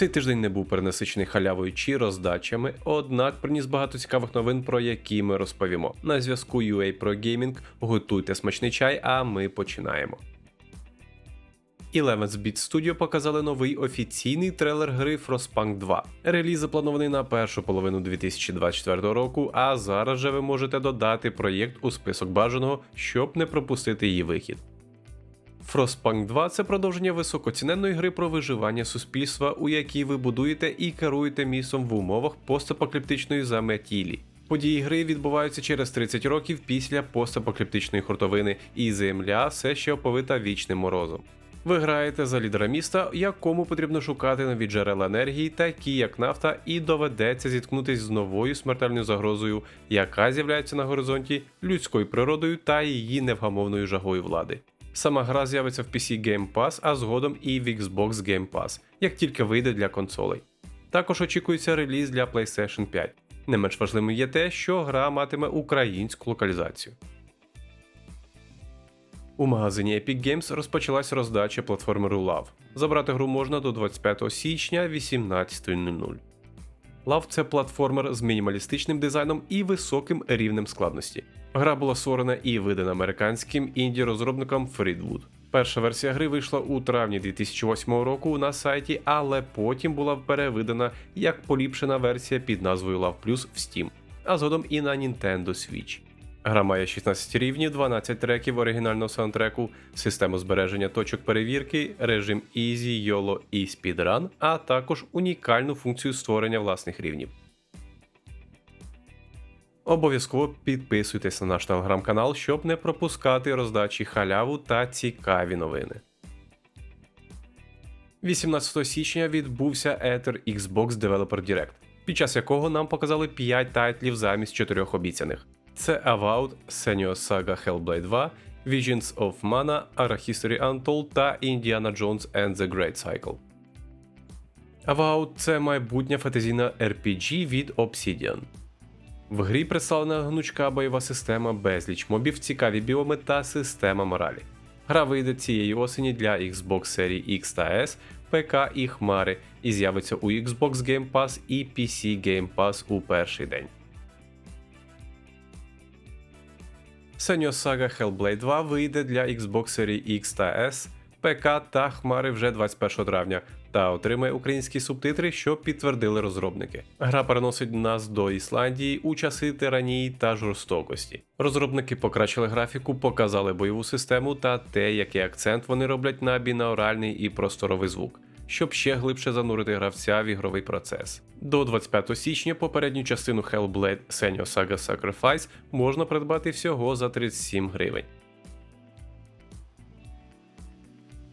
Цей тиждень не був перенасичений халявою чи роздачами, однак приніс багато цікавих новин, про які ми розповімо. На зв'язку UA Pro Gaming, готуйте смачний чай, а ми починаємо. 11 Bit Studio показали новий офіційний трейлер гри Frostpunk 2. Реліз запланований на першу половину 2024 року, а зараз же ви можете додати проєкт у список бажаного, щоб не пропустити її вихід. Frostpunk 2 це продовження високоціненної гри про виживання суспільства, у якій ви будуєте і керуєте містом в умовах постапокаліптичної заметілі. Події гри відбуваються через 30 років після постапокаліптичної хуртовини, і земля все ще оповита вічним морозом. Ви граєте за лідера міста, якому потрібно шукати нові джерела енергії, такі як нафта, і доведеться зіткнутися з новою смертельною загрозою, яка з'являється на горизонті людською природою та її невгамовною жагою влади. Сама гра з'явиться в PC Game Pass, а згодом і в Xbox Game Pass, як тільки вийде для консолей. Також очікується реліз для PlayStation 5. Не менш важливим є те, що гра матиме українську локалізацію. У магазині Epic Games розпочалась роздача платформеру Love. Забрати гру можна до 25 січня 18.00. Love – це платформер з мінімалістичним дизайном і високим рівнем складності. Гра була створена і видана американським інді-розробником Freedwood. Перша версія гри вийшла у травні 2008 року на сайті, але потім була перевидана як поліпшена версія під назвою Love Plus в Steam, а згодом і на Nintendo Switch. Гра має 16 рівнів, 12 треків оригінального саундтреку, систему збереження точок перевірки, режим Easy, YOLO і Speedrun, а також унікальну функцію створення власних рівнів. Обов'язково підписуйтесь на наш телеграм-канал, щоб не пропускати роздачі халяву та цікаві новини. 18 січня відбувся Ether Xbox Developer Direct, під час якого нам показали 5 тайтлів замість 4 обіцяних. Це Avowed, Senua Saga Hellblade 2, Visions of Mana, Ara History Untold та Indiana Jones and the Great Cycle. Avowed – це майбутня фантазійна RPG від Obsidian. В грі представлена гнучка бойова система, безліч мобів, цікаві біоми та система моралі. Гра вийде цієї осені для Xbox серії X та S, ПК і Хмари і з'явиться у Xbox Game Pass і PC Game Pass у перший день. Senua Saga Hellblade 2 вийде для Xbox серії X та S, ПК та Хмари вже 21 травня та отримає українські субтитри, що підтвердили розробники. Гра переносить нас до Ісландії у часи тиранії та жорстокості. Розробники покращили графіку, показали бойову систему та те, який акцент вони роблять на бінауральний і просторовий звук. Щоб ще глибше занурити гравця в ігровий процес. До 25 січня попередню частину Hellblade Senua Saga Sacrifice можна придбати всього за 37 гривень.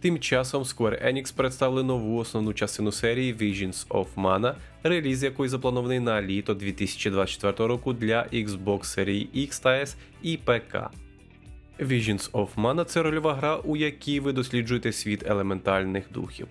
Тим часом Square Enix представили нову основну частину серії Visions of Mana, реліз якої запланований на літо 2024 року для Xbox серії X та S і ПК. Visions of Mana це рольова гра, у якій ви досліджуєте світ елементальних духів.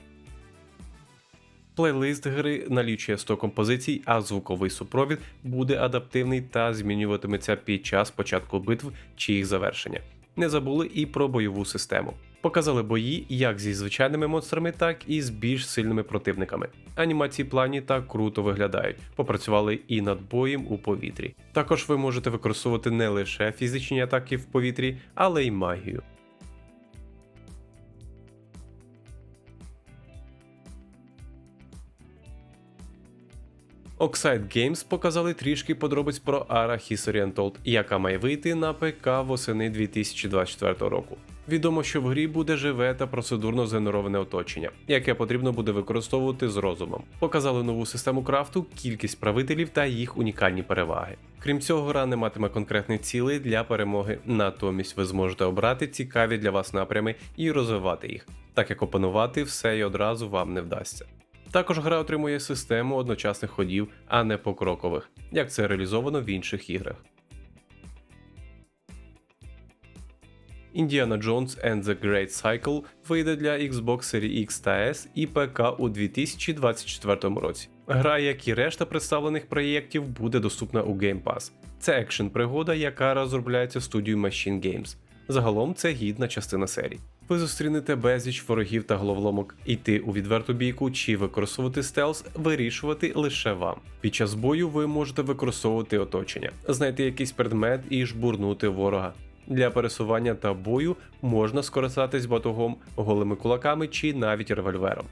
Плейлист гри налічує 100 композицій, а звуковий супровід буде адаптивний та змінюватиметься під час початку битв чи їх завершення. Не забули і про бойову систему. Показали бої як зі звичайними монстрами, так і з більш сильними противниками. Анімації плані та круто виглядають, попрацювали і над боєм у повітрі. Також ви можете використовувати не лише фізичні атаки в повітрі, але й магію. Oxide Games показали трішки подробиць про Ara History Untold, яка має вийти на ПК восени 2024 року. Відомо, що в грі буде живе та процедурно згенероване оточення, яке потрібно буде використовувати з розумом. Показали нову систему крафту, кількість правителів та їх унікальні переваги. Крім цього, гра не матиме конкретних цілей для перемоги, натомість ви зможете обрати цікаві для вас напрями і розвивати їх, так як опанувати все і одразу вам не вдасться. Також гра отримує систему одночасних ходів, а не покрокових, як це реалізовано в інших іграх. Indiana Jones and the Great Cycle вийде для Xbox Series X та S і ПК у 2024 році. Гра, як і решта представлених проєктів, буде доступна у Game Pass. Це екшн пригода, яка розробляється студією Machine Games. Загалом це гідна частина серії. Ви зустрінете безліч ворогів та головоломок. Іти у відверту бійку чи використовувати стелс вирішувати лише вам. Під час бою ви можете використовувати оточення, знайти якийсь предмет і жбурнути ворога. Для пересування та бою можна скористатись батогом, голими кулаками чи навіть револьвером.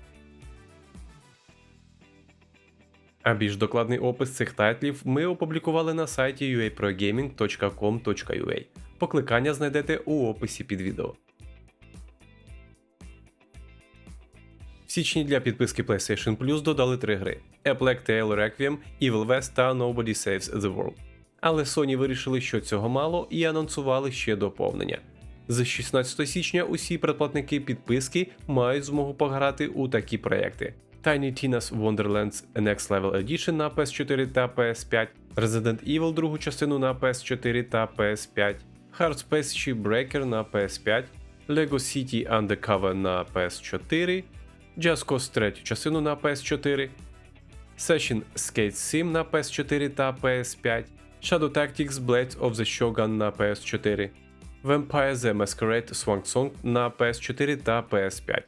А більш докладний опис цих тайтлів ми опублікували на сайті uaprogaming.com.ua. Покликання знайдете у описі під відео. В січні для підписки PlayStation Plus додали три гри: A Plague Tale Requiem, Evil West та Nobody Saves the World. Але Sony вирішили, що цього мало, і анонсували ще доповнення. З 16 січня усі предплатники підписки мають змогу пограти у такі проекти: Tiny Tina's Wonderlands Next Level Edition на PS4 та PS5, Resident Evil другу частину на PS4 та PS5, Hard Space Breaker на PS5, Lego City Undercover на PS4, Just Cause третю частину на PS4, Session Skate 7 на PS4 та PS5, Shadow Tactics Blades of the Shogun на PS4, Vampire the Masquerade Swan Song на PS4 та PS5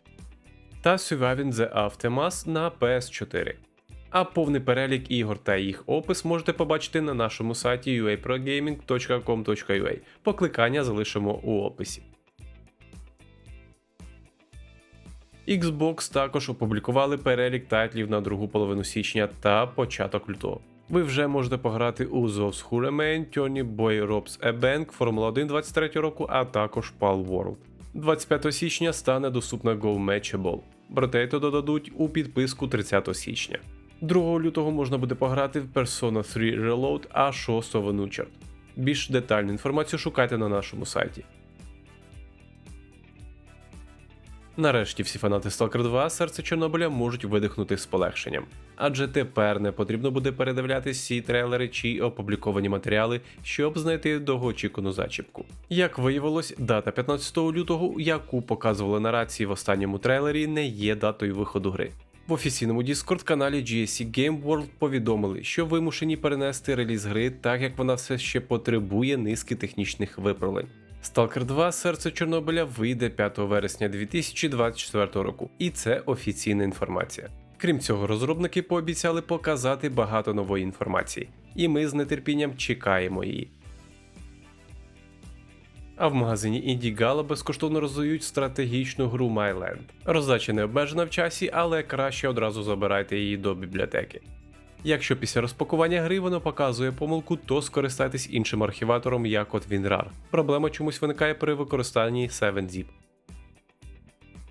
та Surviving the Aftermath на PS4. А повний перелік ігор та їх опис можете побачити на нашому сайті uaprogaming.com.ua. Покликання залишимо у описі. Xbox також опублікували перелік тайтлів на другу половину січня та початок лютого. Ви вже можете пограти у Remain, Tony Boy Robs a Bank, Формула 1 23 року, а також Pal World. 25 січня стане доступна Go Matchable. Бротейто додадуть у підписку 30 січня. 2 лютого можна буде пограти в Persona 3 Reload, а 6 в Uncharted. Більш детальну інформацію шукайте на нашому сайті. Нарешті всі фанати Stalker 2 серце Чорнобиля можуть видихнути з полегшенням, адже тепер не потрібно буде передивляти всі трейлери чи опубліковані матеріали, щоб знайти довгоочікувану зачіпку. Як виявилось, дата 15 лютого, яку показували на рації в останньому трейлері, не є датою виходу гри. В офіційному Discord каналі GSC Game World повідомили, що вимушені перенести реліз гри, так як вона все ще потребує низки технічних виправлень. Stalker 2 Серце Чорнобиля вийде 5 вересня 2024 року, і це офіційна інформація. Крім цього, розробники пообіцяли показати багато нової інформації, і ми з нетерпінням чекаємо її. А в магазині Indiegogo безкоштовно роздають стратегічну гру MyLand. Роздача не обмежена в часі, але краще одразу забирайте її до бібліотеки. Якщо після розпакування гри воно показує помилку, то скористайтесь іншим архіватором, як от WinRAR. Проблема чомусь виникає при використанні 7-Zip.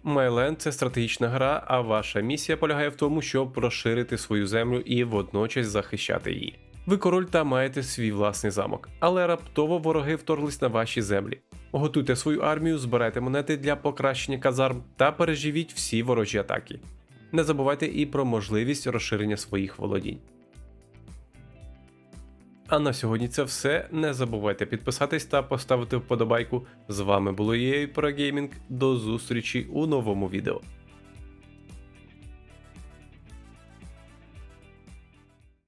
MyLand – це стратегічна гра, а ваша місія полягає в тому, щоб розширити свою землю і водночас захищати її. Ви король та маєте свій власний замок, але раптово вороги вторглись на ваші землі. Готуйте свою армію, збирайте монети для покращення казарм та переживіть всі ворожі атаки. Не забувайте і про можливість розширення своїх володінь. А на сьогодні це все. Не забувайте підписатись та поставити вподобайку. З вами було EA про геймінг. До зустрічі у новому відео.